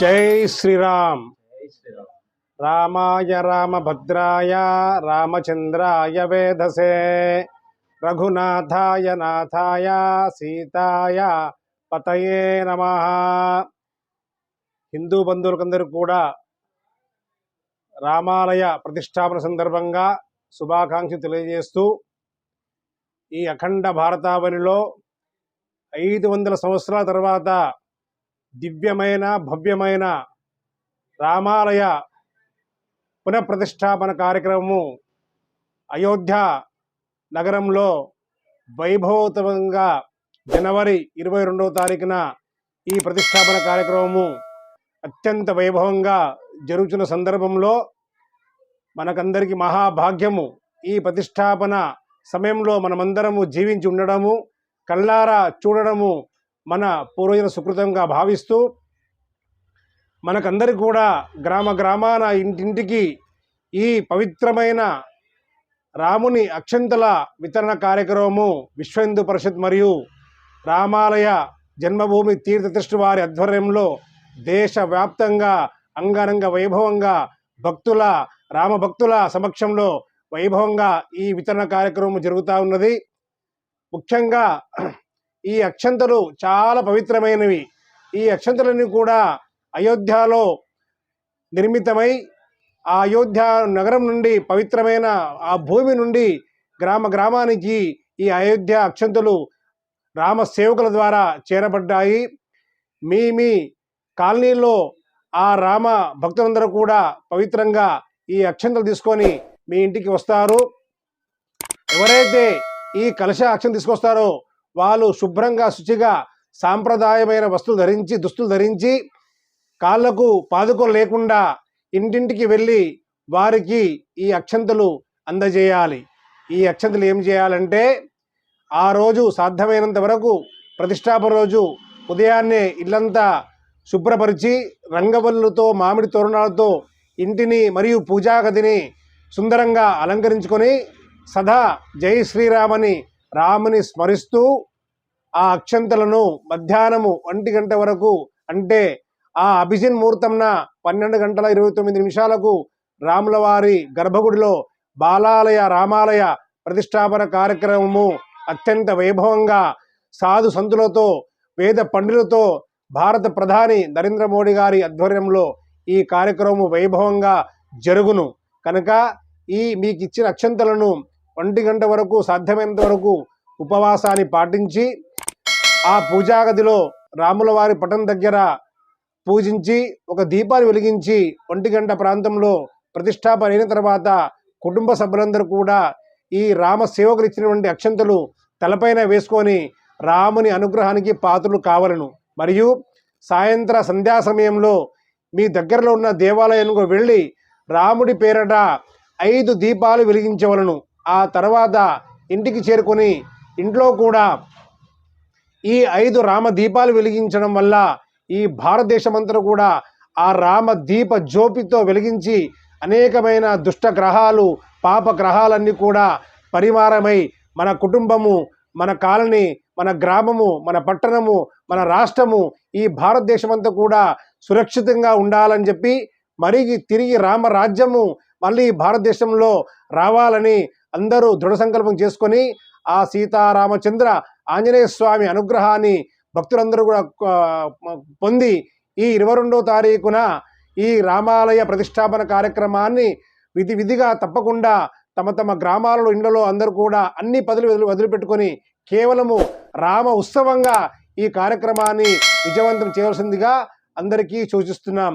జై శ్రీరామ్. రామాయ రామభద్రాయ రామచంద్రాయ వేధసే రఘునాథాయ నాథాయ సీతాయ పతయే నమ. హిందూ బంధువులకందరూ కూడా రామాలయ ప్రతిష్టాపన సందర్భంగా శుభాకాంక్షలు తెలియజేస్తూ ఈ అఖండ భారతావనిలో ఐదు వందల సంవత్సరాల తర్వాత దివ్యమైన భవ్యమైన రామాలయ పునఃప్రతిష్టాపన కార్యక్రమము అయోధ్య నగరంలో వైభవోత్తమంగా జనవరి ఇరవై రెండవ తారీఖున ఈ ప్రతిష్టాపన కార్యక్రమము అత్యంత వైభవంగా జరుగుతున్న సందర్భంలో మనకందరికీ మహాభాగ్యము. ఈ ప్రతిష్టాపన సమయంలో మనమందరము జీవించి ఉండడము కళ్ళారా చూడడము మన పూర్వజన సుకృతంగా భావిస్తూ మనకందరికి కూడా గ్రామ గ్రామాన ఇంటింటికి ఈ పవిత్రమైన రాముని అక్షంతల వితరణ కార్యక్రమము విశ్వహిందు పరిషత్ మరియు రామాలయ జన్మభూమి తీర్థదృష్టి వారి ఆధ్వర్యంలో దేశవ్యాప్తంగా అంగరంగ వైభవంగా భక్తుల రామభక్తుల సమక్షంలో వైభవంగా ఈ వితరణ కార్యక్రమం జరుగుతూ ఉన్నది. ముఖ్యంగా ఈ అక్షంతలు చాలా పవిత్రమైనవి. ఈ అక్షంతలన్నీ కూడా అయోధ్యలో నిర్మితమై ఆ అయోధ్య నగరం నుండి పవిత్రమైన ఆ భూమి నుండి గ్రామ గ్రామానికి ఈ అయోధ్య అక్షంతలు రామ సేవకుల ద్వారా చేరబడ్డాయి. మీ మీ కాలనీలో ఆ రామ భక్తులందరూ కూడా పవిత్రంగా ఈ అక్షంతలు తీసుకొని మీ ఇంటికి వస్తారు. ఎవరైతే ఈ కలశ అక్షం తీసుకొస్తారో వాళ్ళు శుభ్రంగా శుచిగా సాంప్రదాయమైన వస్తువులు ధరించి దుస్తులు ధరించి కాళ్ళకు పాదుకలు లేకుండా ఇంటింటికి వెళ్ళి వారికి ఈ అక్షంతలు అందజేయాలి. ఈ అక్షంతలు ఏం చేయాలంటే ఆ రోజు సాధ్యమైనంత వరకు ప్రతిష్టాపన రోజు ఉదయాన్నే ఇల్లంతా శుభ్రపరిచి రంగవల్లుతో మామిడి తోరణాలతో ఇంటిని మరియు పూజాగదిని సుందరంగా అలంకరించుకొని సదా జై శ్రీరామని రాముని స్మరిస్తూ ఆ అక్షంతలను మధ్యాహ్నము ఒంటి గంట వరకు అంటే ఆ అభిజిన్ ముహూర్తంన పన్నెండు గంటల ఇరవై తొమ్మిది నిమిషాలకు రాముల వారి గర్భగుడిలో బాలాలయ రామాలయ ప్రతిష్టాపన కార్యక్రమము అత్యంత వైభవంగా సాధు సంతులతో వేద పండితులతో భారత ప్రధాని నరేంద్ర మోడీ గారి ఆధ్వర్యంలో ఈ కార్యక్రమం వైభవంగా జరుగును. కనుక ఈ మీకు ఇచ్చిన అక్షంతలను ఒంటి గంట వరకు సాధ్యమైనంత వరకు ఉపవాసాన్ని పాటించి ఆ పూజాగదిలో రాముల వారి పటం దగ్గర పూజించి ఒక దీపాన్ని వెలిగించి ఒంటి గంట ప్రాంతంలో ప్రతిష్టాపన అయిన తర్వాత కుటుంబ సభ్యులందరూ కూడా ఈ రామ సేవకులు ఇచ్చినటువంటి అక్షంతలు తలపైన వేసుకొని రాముని అనుగ్రహానికి పాత్రలు కావలను. మరియు సాయంత్ర సంధ్యా సమయంలో మీ దగ్గరలో ఉన్న దేవాలయానికి వెళ్ళి రాముడి పేరట ఐదు దీపాలు వెలిగించవలను. ఆ తర్వాత ఇంటికి చేరుకొని ఇంట్లో కూడా ఈ ఐదు రామ దీపాలు వెలిగించడం వల్ల ఈ భారతదేశమంతా కూడా ఆ రామ దీప జ్యోతితో వెలిగించి అనేకమైన దుష్ట గ్రహాలు పాప గ్రహాలన్నీ కూడా పరిమారమై మన కుటుంబము మన కాలనీ మన గ్రామము మన పట్టణము మన రాష్ట్రము ఈ భారతదేశమంతా కూడా సురక్షితంగా ఉండాలని చెప్పి మరి తిరిగి రామరాజ్యము మళ్ళీ భారతదేశంలో రావాలని అందరూ దృఢ సంకల్పం చేసుకొని ఆ సీతారామచంద్ర ఆంజనేయ స్వామి అనుగ్రహాన్ని భక్తులందరూ కూడా పొంది ఈ ఇరవై రెండవ తారీఖున ఈ రామాలయ ప్రతిష్టాపన కార్యక్రమాన్ని విధి విధిగా తప్పకుండా తమ తమ గ్రామాలలో ఇండ్లలో అందరూ కూడా అన్ని పదులు వదిలి వదిలిపెట్టుకొని కేవలము రామ ఉత్సవంగా ఈ కార్యక్రమాన్ని విజయవంతం చేయవలసిందిగా అందరికీ సూచిస్తున్నాం.